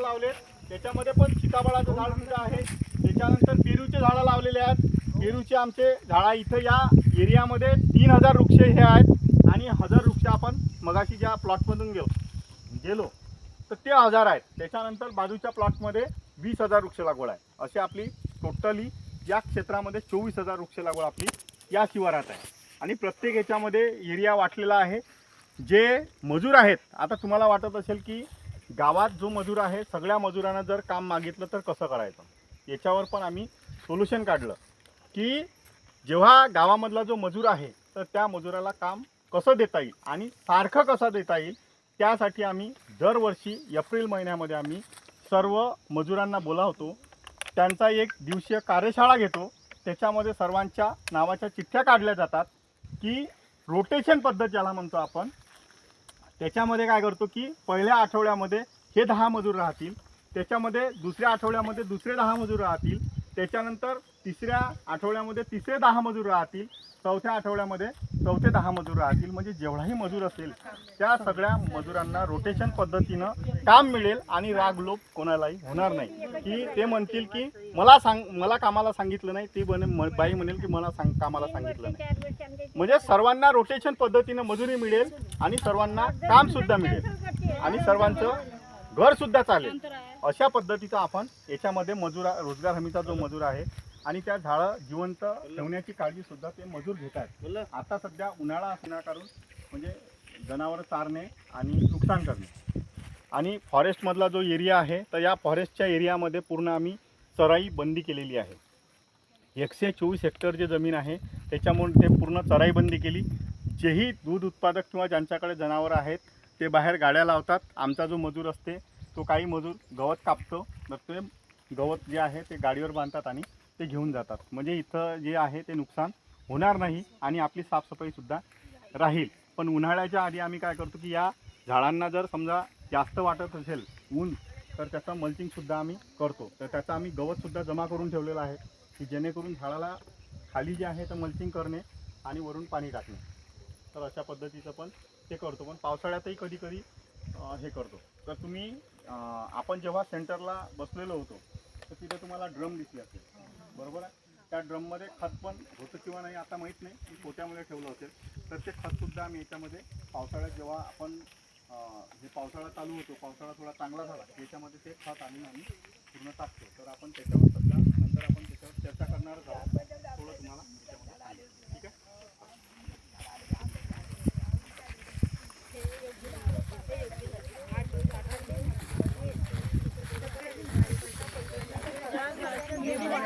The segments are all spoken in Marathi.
लावले त्याच्यामध्ये पण सीताफळाचं झाड सुद्धा आहे. त्याच्यानंतर पेरूचे झाडं लावलेले आहेत. पेरूचे आमचे झाडा इथं या एरियामध्ये तीन हजार वृक्ष हे आहेत. आणि हजार वृक्ष आपण मगाशी ज्या प्लॉटमधून गेलो गेलो तर ते हजार आहेत. त्याच्यानंतर बाजूच्या प्लॉटमध्ये वीस हजार वृक्ष लागवड आहे. अशी आपली टोटली या क्षेत्रामध्ये चोवीस हजार वृक्ष लागवड आपली या शिवारात आहे. आणि प्रत्येक ह्याच्यामध्ये एरिया वाटलेला आहे. जे मजूर आहेत आता तुम्हाला वाटत असेल की गावात जो मजूर आहे सगळ्या मजुरांना जर काम मागितलं तर कसं करायचं? याच्यावर पण आम्ही सोल्युशन काढलं की जेव्हा गावामधला जो मजूर आहे तर त्या मजुराला काम कसं देता येईल आणि सारखं कसं देता येईल त्यासाठी आम्ही दरवर्षी एप्रिल महिन्यामध्ये आम्ही सर्व मजुरांना बोलावतो. त्यांचा एक दिवसीय कार्यशाळा घेतो. त्याच्यामध्ये सर्वांच्या नावाच्या चिठ्ठ्या काढल्या जातात की रोटेशन पद्धत ज्याला म्हणतो आपण त्याच्यामध्ये काय करतो की पहिल्या आठवड्यामध्ये हे दहा मजूर राहतील त्याच्यामध्ये दुसऱ्या आठवड्यामध्ये दुसरे दहा मजूर राहतील त्याच्यानंतर तिसऱ्या आठवड्यामध्ये तिसरे दहा मजूर राहतील चौथ्या आठवड्यामध्ये चौथे दहा मजूर राहतील. म्हणजे जेवढाही मजूर असेल त्या सगळ्या मजुरांना रोटेशन पद्धतीनं काम मिळेल आणि राग लोप कोणालाही होणार नाही. की ते म्हणतील की मला सांग मला कामाला सांगितलं नाही ती बने बाई म्हणेल की मला सांग कामाला सांगितलं नाही. म्हणजे सर्वांना रोटेशन पद्धतीनं मजुरी मिळेल आणि सर्वांना कामसुद्धा मिळेल. आणि सर्वांचं घरसुद्धा चालेल. अशा पद्धतीचा आपण याच्यामध्ये मजुरा रोजगार हमीचा जो मजूर आहे आणि त्या झाडं जिवंत ठेवण्याची काळजी सुद्धा ते मजूर घेत आहेत. आता सध्या उन्हाळा असण्याकारून म्हणजे जनावर चारणे आणि नुकसान करणे. आणि फॉरेस्टमधला जो एरिया आहे तर या फॉरेस्टच्या एरियामध्ये पूर्ण आम्ही चराई बंदी केलेली आहे. एकशे चोवीस हेक्टर जे जमीन आहे त्याच्यामुळे ते पूर्ण चराई बंदी केली. जेही दूध उत्पादक किंवा ज्यांच्याकडे जनावरं आहेत ते बाहेर गाड्या लावतात. आमचा जो मजूर असते तो काही मजूर गवत कापतो. तर ते गवत जे आहे ते गाडीवर बांधतात आणि ते घेऊन जातात. म्हणजे इथं जे आहे ते नुकसान होणार नाही आणि आपली साफसफाईसुद्धा राहील. पण उन्हाळ्याच्या आधी आम्ही काय करतो की या झाडांना जर समजा जास्त वाटत असेल ऊन तर त्याचं मल्चिंगसुद्धा आम्ही करतो. तर त्याचं आम्ही गवतसुद्धा जमा करून ठेवलेलं आहे की जेणेकरून झाडाला खाली जे आहे तर मल्चिंग करणे आणि वरून पाणी टाकणे. तर अशा पद्धतीचं पण ते करतो. पण पावसाळ्यातही कधी कधी हे करतो. तर तुम्ही आपण जेव्हा सेंटरला बसलेलो होतो तर तिथे तुम्हाला ड्रम दिसले असेल. बरोबर आहे? त्या ड्रममध्ये खत पण होतं किंवा नाही आता माहीत नाही. मी पोत्यामध्ये ठेवलं असेल. तर ते खतसुद्धा आम्ही याच्यामध्ये पावसाळ्यात जेव्हा आपण जे पावसाळा चालू होतो पावसाळा थोडा चांगला झाला याच्यामध्ये ते खत आणून आम्ही पूर्ण टाकतो. तर आपण त्याच्यावर सध्या नंतर आपण त्याच्यावर चर्चा करणारच आहोत. थोडं तुम्हाला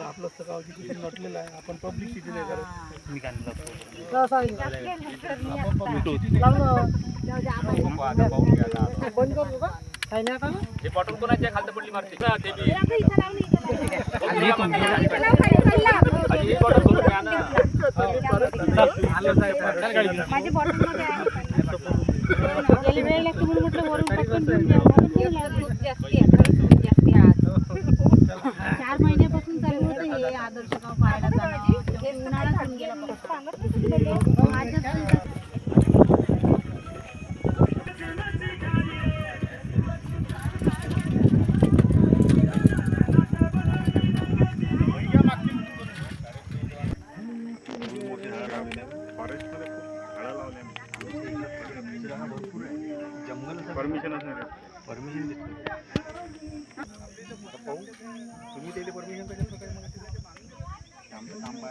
आपलं सगळं किती नटलेलं आहे आपण पब्लिसिटी नाही करत हे बॉटल कोणाच्या खालतं पडली मारते का ते बॉटल भरून घ्या ना. माझ्या बॉटलमध्ये आहे गेली वेळ लागते म्हणून म्हटलं वरून पटकन घेऊन द्या. म्हणून केलं. दूध जास्ती आहे, खरंच दूध जास्ती आहे आज. चार महिन्यापासून चालू होतं हे आदर्श गाव पाहायला जाणं उन्हाळा होऊन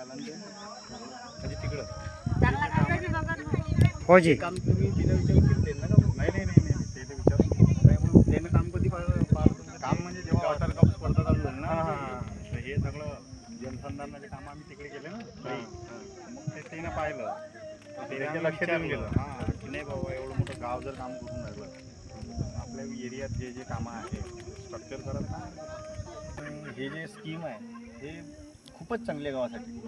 म्हणजे तिकडं फौजी. काम तुम्ही तिला विचारून त्यांना का नाही नाही नाही नाही त्याला विचारून काय म्हणून त्यानं काम कधी पाहिलं पाहिलं काम म्हणजे जेव्हा वॉटर कप स्पर्धा चालू झाली ना तर हे सगळं जलसंधारणाचे काम आम्ही तिकडे केले ना मग ते त्यानं पाहिलं तर त्याच्या लक्षात येऊन गेलं हां की नाही बाबा एवढं मोठं गाव जर काम करून राहिलं आपल्या एरियात जे जे कामं आहे स्ट्रक्चर करत नाही हे जे स्कीम आहे हे खूपच चांगली गावासाठी.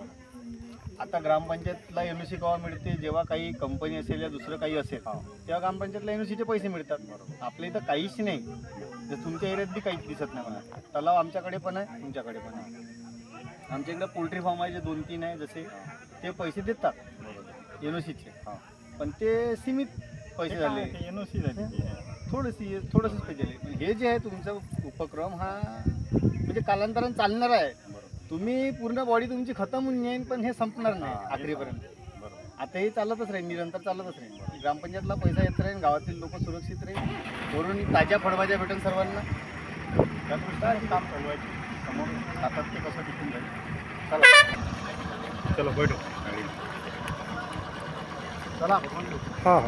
आता ग्रामपंचायतला एम एस सी केव्हा मिळते जेव्हा काही कंपनी असेल या दुसरं काही असेल तेव्हा ग्रामपंचायतला एम एस सीचे पैसे मिळतात. आपल्या इथं काहीच नाही. जर तुमच्या एरियात बी काहीच दिसत नाही मला तलाव आमच्याकडे पण आहे. तुमच्याकडे पण आहे. आमच्या इकडे पोल्ट्री फार्म आहे जे दोन तीन आहे जसे ते पैसे देतात. एन ओ सीचे पण ते सीमित पैसे झाले. एन ओ सी झाले थोडीशी थोडंसंच पाहिजे पण हे जे आहे तुमचा उपक्रम हा म्हणजे कालांतराने चालणार आहे. तुम्ही पूर्ण बॉडी तुमची खतम होऊन येईल पण हे संपणार नाही आखरीपर्यंत. आता हे चालतच राहील निरंतर चालतच राहील. ग्रामपंचायतला पैसा येत राहील गावातील लोक सुरक्षित राहील. वरून ताज्या फळभाज्या भेटेल सर्वांना. काम समोर सातत्य कसं टिकून राहील चला. चलो बैठो. चला हा हा.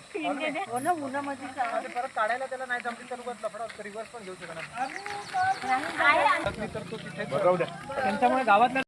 का? परत काढायला त्याला नाही जमली तर उगाच लफडा रिव्हर्स पण घेऊ शकणार बरं, राहू द्या. त्यांच्यामुळे गावातल्या